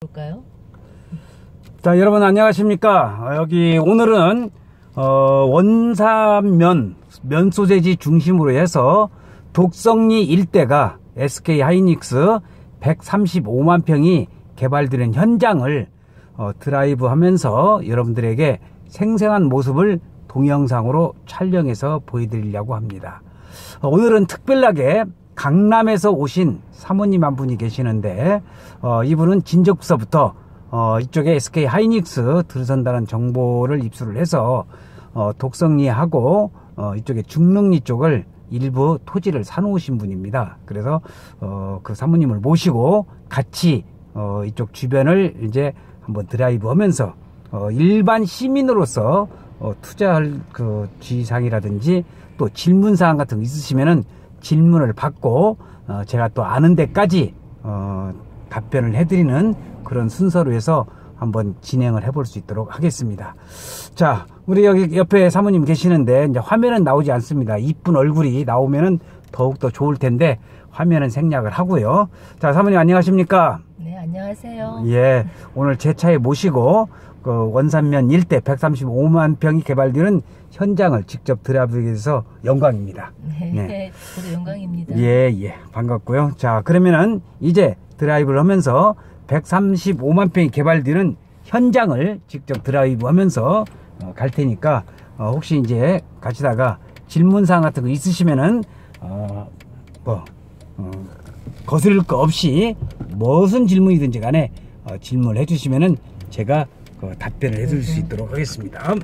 볼까요? 자, 여러분 안녕하십니까? 어, 여기 오늘은 어, 원산면 면 소재지 중심으로 해서 독성리 일대가 SK 하이닉스 135만 평이 개발되는 현장을 어, 드라이브 하면서 여러분들에게 생생한 모습을 동영상으로 촬영해서 보여드리려고 합니다. 어, 오늘은 특별하게 강남에서 오신 사모님 한 분이 계시는데 어, 이분은 진적부서부터 어, 이쪽에 SK 하이닉스 들어선다는 정보를 입수를 해서 어, 독성리하고 어, 이쪽에 중릉리 쪽을 일부 토지를 사놓으신 분입니다. 그래서 어, 그 사모님을 모시고 같이 어, 이쪽 주변을 이제 한번 드라이브 하면서 어, 일반 시민으로서 어, 투자할 그 지상이라든지 또 질문 사항 같은 거 있으시면은 질문을 받고 어, 제가 또 아는 데까지 어, 답변을 해드리는 그런 순서로 해서 한번 진행을 해볼 수 있도록 하겠습니다. 자, 우리 여기 옆에 사모님 계시는데 이제 화면은 나오지 않습니다. 이쁜 얼굴이 나오면은 더욱더 좋을 텐데 화면은 생략을 하고요. 자, 사모님 안녕하십니까? 네, 안녕하세요. 예, 오늘 제 차에 모시고 그 원산면 일대 135만 평이 개발되는 현장을 직접 드라이브하게 돼서 영광입니다. 네, 네. 저도 영광입니다. 예, 예. 반갑고요. 자, 그러면은 이제 드라이브를 하면서 135만 평이 개발되는 현장을 직접 드라이브 하면서 어, 갈 테니까 어, 혹시 이제 가시다가 질문사항 같은 거 있으시면은 어, 뭐 어, 거스를 거 없이 무슨 질문이든지 간에 어, 질문을 해주시면은 제가 그 답변을 해드릴 수 있도록 하겠습니다.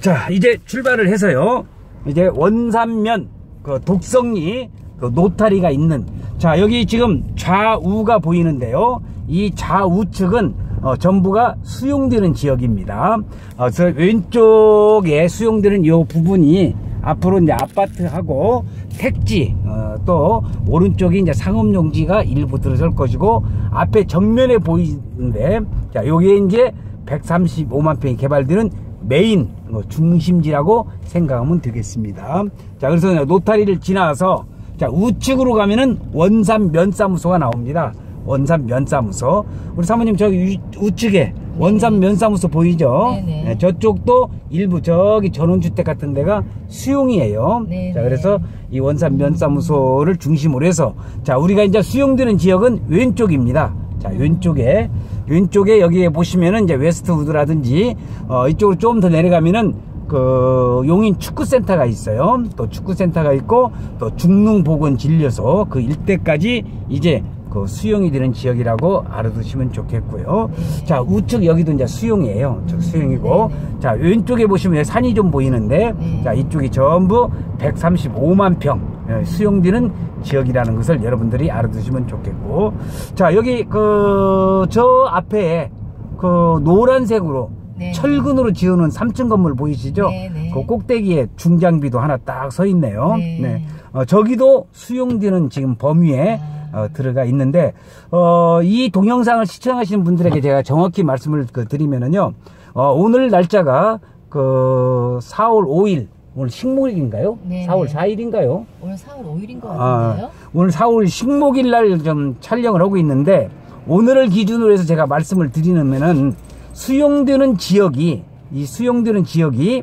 자, 이제 출발을 해서요. 이제 원산면 그 독성리 그 노타리가 있는 자 여기 지금 좌우가 보이는데요. 이 좌우측은 어, 전부가 수용되는 지역입니다. 어, 저 왼쪽에 수용되는 이 부분이 앞으로 이제 아파트하고 택지 어, 또 오른쪽이 이제 상업용지가 일부 들어설 것이고 앞에 정면에 보이는데 자 여기에 이제 135만 평이 개발되는 메인 뭐 중심지라고 생각하면 되겠습니다. 자 그래서 노타리를 지나서 자 우측으로 가면은 원산 면사무소가 나옵니다. 원산 면사무소 우리 사모님 저기 우- 우측에 원산 면사무소 보이죠? 네네. 네, 저쪽도 일부 저기 전원주택 같은 데가 수용이에요. 네네. 자 그래서 이 원산 면사무소를 중심으로 해서 자 우리가 이제 수용되는 지역은 왼쪽입니다. 자 왼쪽에 왼쪽에 여기에 보시면은 이제 웨스트우드라든지 어 이쪽으로 좀 더 내려가면은 그 용인 축구센터가 있어요. 또 축구센터가 있고 또 중릉보건 진료소 그 일대까지 이제 그 수용이 되는 지역이라고 알아두시면 좋겠고요. 자 우측 여기도 이제 수용이에요. 저 수용이고. 자 왼쪽에 보시면 산이 좀 보이는데 네. 자 이쪽이 전부 135만 평 예, 수용되는 지역이라는 것을 여러분들이 알아두시면 좋겠고 자 여기 그 저 앞에 그 노란색으로 네. 철근으로 지어놓은 3층 건물 보이시죠? 네, 네. 그 꼭대기에 중장비도 하나 딱 서 있네요. 네. 어, 저기도 수용되는 지금 범위에 아. 어, 들어가 있는데 어, 이 동영상을 시청하시는 분들에게 제가 정확히 말씀을 그 드리면은요. 어, 오늘 날짜가 그 4월 5일 오늘 식목일인가요? 네, 4월 네. 4일인가요? 오늘 4월 5일인 것 아, 같은데요? 오늘 4월 식목일 날 좀 촬영을 하고 있는데 오늘을 기준으로 해서 제가 말씀을 드리면은 수용되는 지역이 이 수용되는 지역이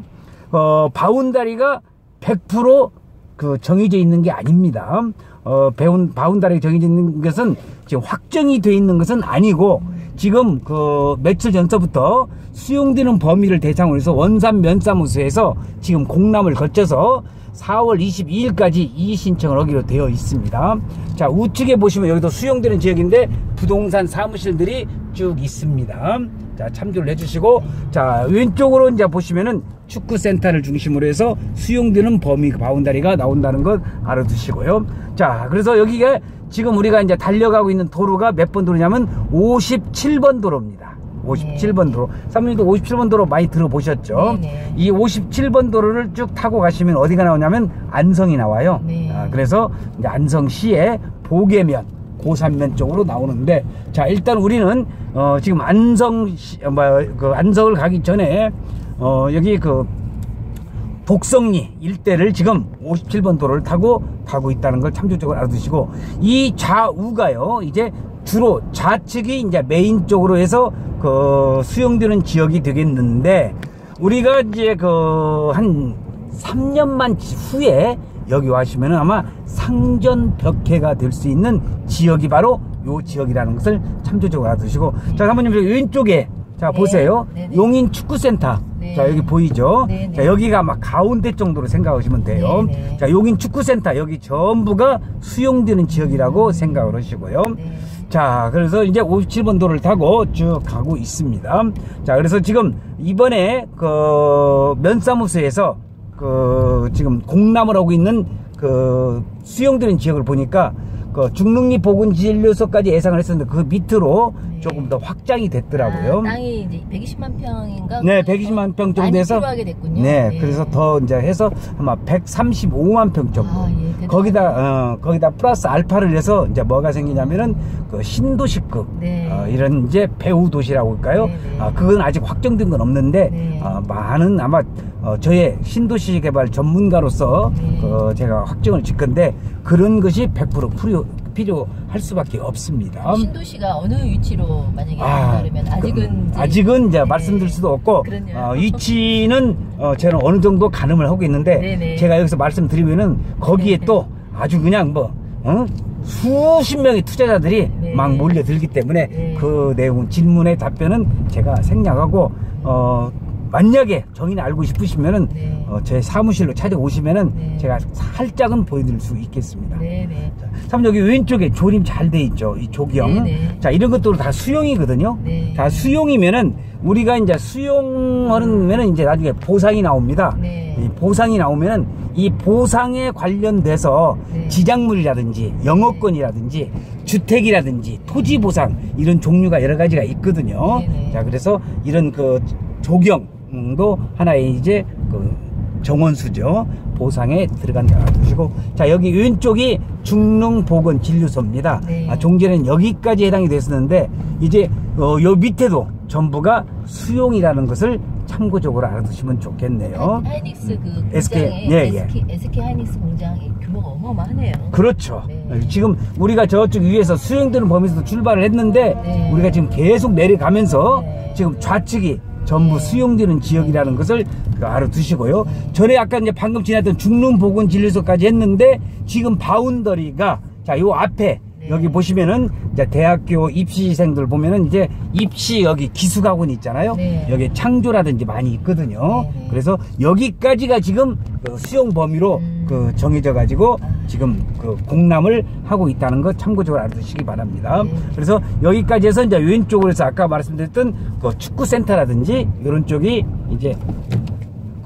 어 바운다리가 100%그 정해져 있는 게 아닙니다. 어 배운 바운다리가 정해져 있는 것은 지금 확정이 돼 있는 것은 아니고 지금 그 며칠 전서부터 수용되는 범위를 대상으로 해서 원산 면사무소에서 지금 공람을 거쳐서 4월 22일까지 이의 신청을 하기로 되어 있습니다. 자, 우측에 보시면 여기도 수용되는 지역인데 부동산 사무실들이 쭉 있습니다. 자, 참조를 해주시고, 자, 왼쪽으로 이제 보시면은 축구센터를 중심으로 해서 수용되는 범위 바운다리가 나온다는 것 알아두시고요. 자, 그래서 여기가 지금 우리가 이제 달려가고 있는 도로가 몇 번 도로냐면 57번 도로입니다. 57번 도로. 사모님도 57번 도로 많이 들어보셨죠? 네네. 이 57번 도로를 쭉 타고 가시면 어디가 나오냐면 안성이 나와요. 네. 아, 그래서 이제 안성시의 보계면 고산면 쪽으로 나오는데 자 일단 우리는 어, 지금 안성 시, 어, 뭐, 그 안성을 가기 전에 어, 여기 그 독성리 일대를 지금 57번 도로를 타고 가고 있다는 걸 참조적으로 알아두시고 이 좌우가요 이제 주로 좌측이 이제 메인 쪽으로 해서 그 수용되는 지역이 되겠는데 우리가 이제 그 한 3년만 후에 여기 와시면은 아마 상전 벽해가 될 수 있는 지역이 바로 요 지역이라는 것을 참조적으로 알아두시고 자 사모님 저기 왼쪽에 자 네. 보세요 네네. 용인 축구센터 네. 자 여기 보이죠 네네. 자 여기가 막 가운데 정도로 생각하시면 돼요 네네. 자 용인 축구센터 여기 전부가 수용되는 지역이라고 생각을 하시고요 네. 자, 그래서 이제 57번 도를 타고 쭉 가고 있습니다. 자, 그래서 지금 이번에 그 면사무소에서 그 지금 공람을 하고 있는 그 수용되는 지역을 보니까 그 중릉리 보건진료소까지 예상을 했었는데 그 밑으로 네. 조금 더 확장이 됐더라고요. 아, 땅이 이제 120만 평인가? 네, 그래서 120만 평 정도 해서 필요하게 됐군요. 네, 그래서 더 이제 해서 아마 135만 평 정도. 아, 예. 거기다 어, 거기다 플러스 알파를 해서 이제 뭐가 생기냐면은 그 신도시급 네. 어, 이런 이제 배후 도시라고 할까요? 네, 네. 아, 그건 아직 확정된 건 없는데 네. 어, 많은 아마 어, 저의 신도시 개발 전문가로서 네. 그 제가 확정을 짓건데 그런 것이 100% 필요 필요할 수밖에 없습니다. 신도시가 어느 위치로 만약에 아, 한다 그러면 아직은 그, 아직은 이제 네. 말씀드릴 수도 없고. 어, 위치는 어, 저는 어느 정도 가늠을 하고 있는데 네네. 제가 여기서 말씀드리면은 거기에 네네. 또 아주 그냥 뭐 어? 수십 명의 투자자들이 네. 막 몰려들기 때문에 네. 그 내용 질문의 답변은 제가 생략하고 어 만약에 정인이 알고 싶으시면은 네. 어, 제 사무실로 찾아오시면은 네. 제가 살짝은 보여드릴 수 있겠습니다. 네네. 참 여기 왼쪽에 조림 잘 돼 있죠. 이 조경. 네네. 자 이런 것도 다 수용이거든요. 네. 다 수용이면은 우리가 이제 수용하면은 이제 나중에 보상이 나옵니다. 네. 이 보상이 나오면은 이 보상에 관련돼서 네. 지작물이라든지 영업권이라든지 주택이라든지 토지 보상 이런 종류가 여러 가지가 있거든요. 자 그래서 이런 그 조경도 하나의 이제 그 정원수죠. 보상에 들어간다 보시고 자 여기 왼쪽이 중릉보건 진료소입니다. 네. 아, 종전에는 여기까지 해당이 됐었는데 이제 어, 요 밑에도 전부가 수용이라는 것을 참고적으로 알아두시면 좋겠네요. 하이- 하이닉스 그 SK, 공장에 예, 예. SK, SK 하이닉스 공장이 규모가 어마어마하네요. 그렇죠. 네. 지금 우리가 저쪽 위에서 수용되는 범위에서 출발을 했는데 네. 우리가 지금 계속 내려가면서 네. 지금 좌측이 전부 네. 수용되는 지역이라는 것을 그 알아두시고요. 전에 아까 이제 방금 지났던 중릉보건진료소까지 했는데 지금 바운더리가 자 요 앞에 네. 여기 보시면은 이제 대학교 입시생들 보면은 이제 입시 여기 기숙학원 있잖아요. 네. 여기 창조라든지 많이 있거든요. 네, 네. 그래서 여기까지가 지금 그 수용 범위로 음. 그 정해져 가지고 아. 지금 그 공람을 하고 있다는 것 참고적으로 알아두시기 바랍니다. 네. 그래서 여기까지 해서 이제 왼쪽으로 해서 아까 말씀드렸던 그 축구센터라든지 이런 쪽이 이제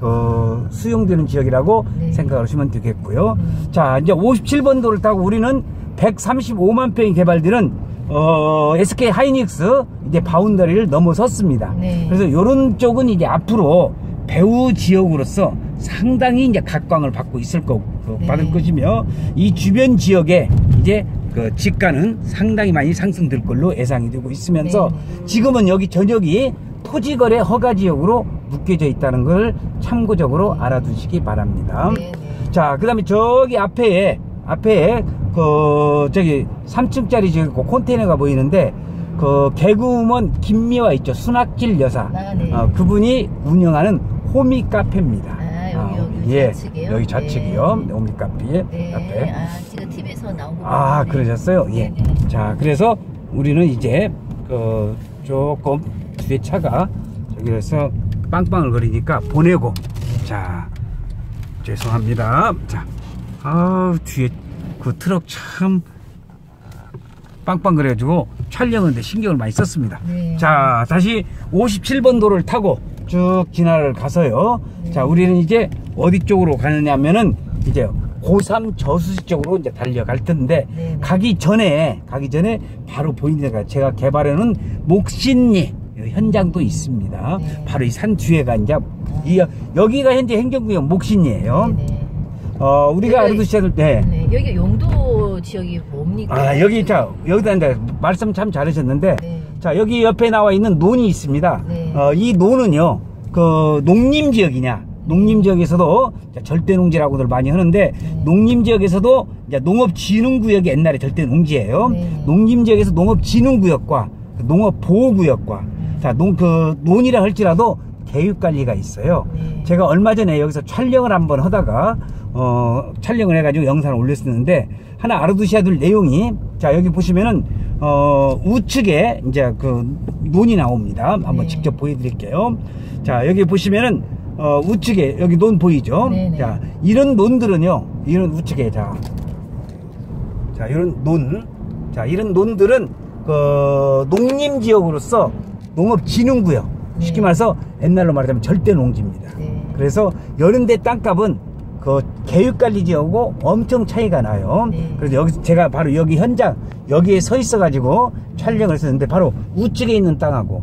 그 수용되는 지역이라고 네. 생각을 하시면 되겠고요. 음. 자, 이제 57번 도를 타고 우리는 135만 평이 개발되는 어, SK 하이닉스 이제 바운더리를 넘어섰습니다. 네. 그래서 이런 쪽은 이제 앞으로 배후 지역으로서 상당히 이제 각광을 받고 있을 거 네. 받을 것이며 이 주변 지역에 이제 그 집가는 상당히 많이 상승될 걸로 예상이 되고 있으면서 네. 지금은 여기 전역이 토지거래 허가 지역으로 묶여져 있다는 걸 참고적으로 알아두시기 바랍니다. 네, 네. 자, 그 다음에 저기 앞에, 앞에, 그, 저기, 3층짜리 저기 그 컨테이너가 보이는데, 그, 개그우먼 김미화 있죠. 순학길 여사. 아, 네. 어, 그분이 운영하는 호미 카페입니다. 아, 여기, 어, 여기 예, 좌측이요? 여기 좌측이요. 네. 호미 카페. 네. 카페. 아, 제가 TV에서 나온 거. 아. 그러셨어요? 예. 네, 네. 자, 그래서 우리는 이제, 그, 조금 뒤에 차가 저기에서 빵빵을 거리니까 보내고, 자, 죄송합니다. 자, 아 뒤에 그 트럭 참 빵빵 그래가지고 촬영하는데 신경을 많이 썼습니다. 네. 자, 다시 57번 도를 타고 쭉 진화를 가서요. 네. 자, 우리는 이제 어디 쪽으로 가느냐면은 이제 고3 저수지 쪽으로 이제 달려갈 텐데 네, 네. 가기 전에 가기 전에 바로 보이는 데가 제가 개발해 놓은 목신리 현장도 있습니다. 네. 바로 이 산 뒤에가 이제 이 여기가 현재 행정구역 목신리예요. 네, 네. 어 우리가 알아두셔야 될 때. 네. 여기 용도 지역이 뭡니까? 아 여기 자 여기다 이제 말씀 참 잘하셨는데 네. 자 여기 옆에 나와 있는 논이 있습니다. 네. 어, 이 논은요 그 농림 지역이냐 농림 지역에서도 절대 농지라고들 많이 하는데 네. 농림 지역에서도 이제 농업 진흥 구역이 옛날에 절대 농지예요. 네. 농림 지역에서 농업 진흥 구역과 그 농업 보호 구역과 자, 농, 그, 논이라 할지라도 계획관리가 있어요. 네. 제가 얼마 전에 여기서 촬영을 한번 하다가, 어, 촬영을 해가지고 영상을 올렸었는데, 하나 알아두셔야 될 내용이, 자, 여기 보시면은, 어, 우측에 이제 그 논이 나옵니다. 한번 네. 직접 보여드릴게요. 자, 여기 보시면은, 어, 우측에, 여기 논 보이죠? 네네. 자, 이런 논들은요, 이런 우측에, 자, 자, 이런 논. 자, 이런 논들은, 그, 농림 지역으로서 농업 진흥구역. 쉽게 네. 말해서 옛날로 말하자면 절대 농지입니다. 네. 그래서 여름대 땅값은 그 계획관리 지역하고 엄청 차이가 나요. 네. 그래서 여기 제가 바로 여기 현장 여기에 서 있어 가지고 촬영을 했었는데 바로 우측에 있는 땅하고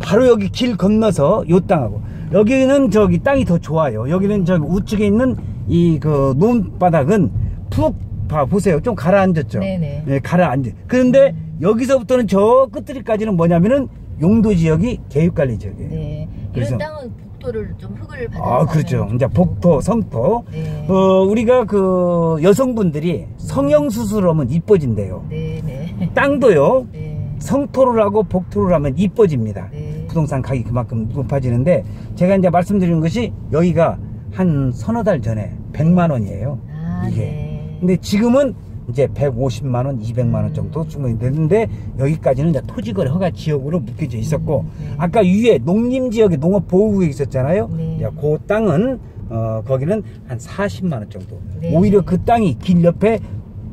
바로 여기 길 건너서 요 땅하고 여기는 저기 땅이 더 좋아요. 여기는 저기 우측에 있는 이 그 논바닥은 푹 봐 보세요. 좀 가라앉았죠. 네네. 네, 가라앉아. 그런데 여기서부터는 저 끝들이까지는 뭐냐면은 용도 지역이 계획관리 지역이에요. 네. 그래서- 이런 땅은 복도를 좀 흙을 받아서 아, 그렇죠. 이제 복토, 성토. 네. 어, 우리가 그 여성분들이 성형 수술하면 이뻐진대요. 네, 네. 땅도요. 네. 성토를 하고 복토를 하면 이뻐집니다. 네. 부동산 가격이 그만큼 높아지는데 제가 이제 말씀드리는 것이 여기가 한 서너 달 전에 100만 원이에요. 아, 이게. 네. 근데 지금은 이제 150만 원, 200만 원 정도 충분히 되는데 여기까지는 이제 토지거래 허가 지역으로 묶여져 있었고 음, 네. 아까 위에 농림 지역에 농업 보호구역 있었잖아요. 네. 이제 그 땅은 어 거기는 한 40만 원 정도. 네. 오히려 그 땅이 길 옆에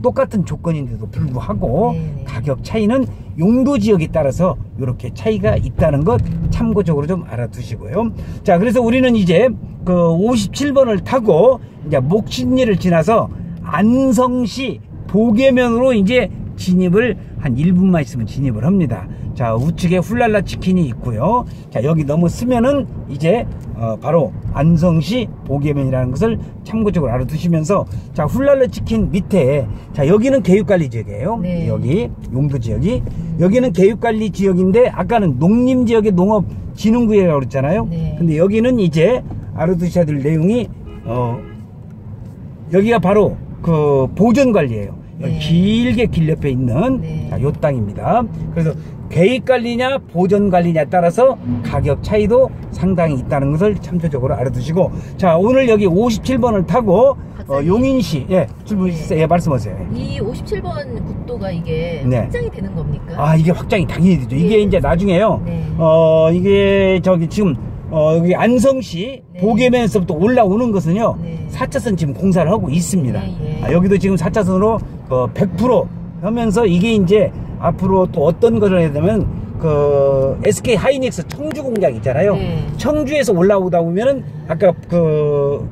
똑같은 조건인데도 불구하고 네. 가격 차이는 용도 지역에 따라서 이렇게 차이가 있다는 것 참고적으로 좀 알아두시고요. 자, 그래서 우리는 이제 그 57번을 타고 이제 목신리를 지나서 안성시 보계면으로 이제 진입을 한 1분만 있으면 진입을 합니다. 자, 우측에 훌랄라 치킨이 있고요. 자, 여기 넘어서면은 이제 어, 바로 안성시 보계면이라는 것을 참고적으로 알아두시면서 자, 훌랄라 치킨 밑에 자, 여기는 계획관리 지역이에요. 네. 여기 용도 지역이 여기는 계획관리 지역인데 아까는 농림 지역의 농업 진흥구역이라고 그랬잖아요. 네. 근데 여기는 이제 알아두셔야 될 내용이 어 여기가 바로 그 보전 관리예요. 네. 길게 길 옆에 있는 네. 자, 요 땅입니다. 그래서 계획 관리냐 보전 관리냐에 따라서 가격 차이도 상당히 있다는 것을 참조적으로 알아두시고 자 오늘 여기 57번을 타고 어. 용인시 예 질문 네. 예 말씀하세요. 이 57번 국도가 이게 네. 확장이 되는 겁니까? 아 이게 확장이 당연히 되죠. 이게 네. 이제 나중에요. 네. 어 이게 저기 지금 어 여기 안성시 네. 보계면에서부터 올라오는 것은요. 네. 4차선 지금 공사를 하고 있습니다. 네, 예. 아, 여기도 지금 4차선으로 어, 100% 하면서 이게 이제 앞으로 또 어떤 것을 해야 되면 그 SK 하이닉스 청주 공장 있잖아요. 네. 청주에서 올라오다 보면은 아까 그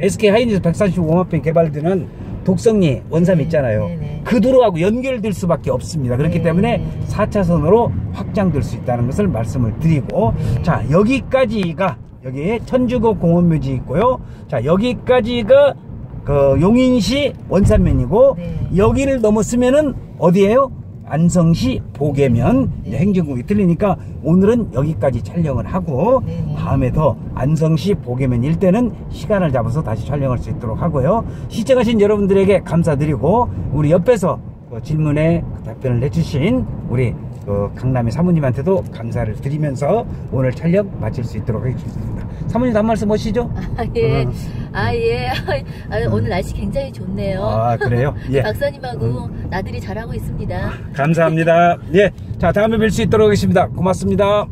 SK 하이닉스 145만평 개발되는 독성리 원삼 네, 있잖아요. 네, 네. 그 도로하고 연결될 수밖에 없습니다. 그렇기 네. 때문에 4차선으로 확장될 수 있다는 것을 말씀을 드리고 네. 자 여기까지가 여기 천주국 공원묘지 있고요. 자 여기까지가 그 용인시 원산면이고 네. 여기를 넘었으면은 어디예요? 안성시 보계면 네. 행정국이 틀리니까 오늘은 여기까지 촬영을 하고 네, 네. 다음에 더 안성시 보계면 일대는 시간을 잡아서 다시 촬영할 수 있도록 하고요. 시청하신 여러분들에게 감사드리고 우리 옆에서 그 질문에 답변을 해주신 우리 그 강남의 사모님한테도 감사를 드리면서 오늘 촬영 마칠 수 있도록 하겠습니다. 사모님도 한 말씀 하시죠? 아, 예. 음. 아, 예. 아, 오늘 날씨 굉장히 좋네요. 아 그래요? 예. 박사님하고 나들이 잘하고 있습니다. 감사합니다. 예. 자 다음에 뵐 수 있도록 하겠습니다. 고맙습니다.